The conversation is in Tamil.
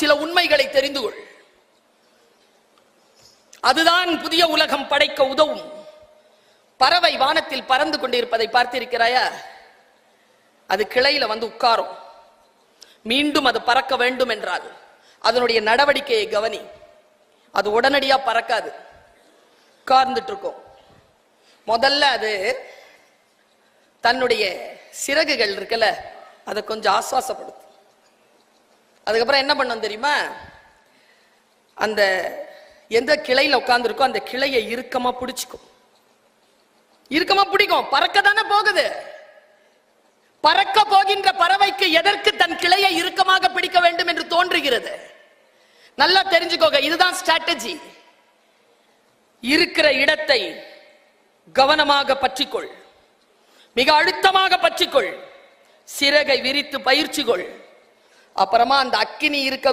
சில உண்மைகளை தெரிந்து கொள். அதுதான் புதிய உலகம் படைக்க உதவும். பறவை வானத்தில் பறந்து கொண்டிருப்பதை பார்த்திருக்கிறாயா? அது கிளையில வந்து உட்காரும். மீண்டும் அது பறக்க வேண்டும் என்றால் அதனுடைய நடவடிக்கையை கவனி. அது உடனடியா பறக்காது. உட்கார்ந்துட்டு இருக்கும் முதல்ல அது தன்னுடைய சிறகுகள் இருக்குல்ல அதை கொஞ்சம் ஆஸ்வாசப்படுத்தும். அதுக்கப்புறம் என்ன பண்ணும் தெரியுமா? அந்த எந்த கிளையில உட்காந்துருக்கோ அந்த கிளையை இறுக்கமா பிடிச்சிக்கும். இறுக்கமா பிடிக்கும். பறக்க தானே போகுது. பறக்க போகின்ற பறவைக்கு எதற்கு தன் கிளையை இறுக்கமாக பிடிக்க வேண்டும் என்று தோன்றுகிறது? நல்லா தெரிஞ்சுக்கோங்க இதுதான் ஸ்ட்ராட்டஜி இருக்கிற இடத்தை கவனமாக பற்றிக்கொள். மிக அழுத்தமாக பற்றிக்கொள். சிறகை விரித்து பயிற்சி கொள். அப்புறமா அந்த அக்கினி இருக்க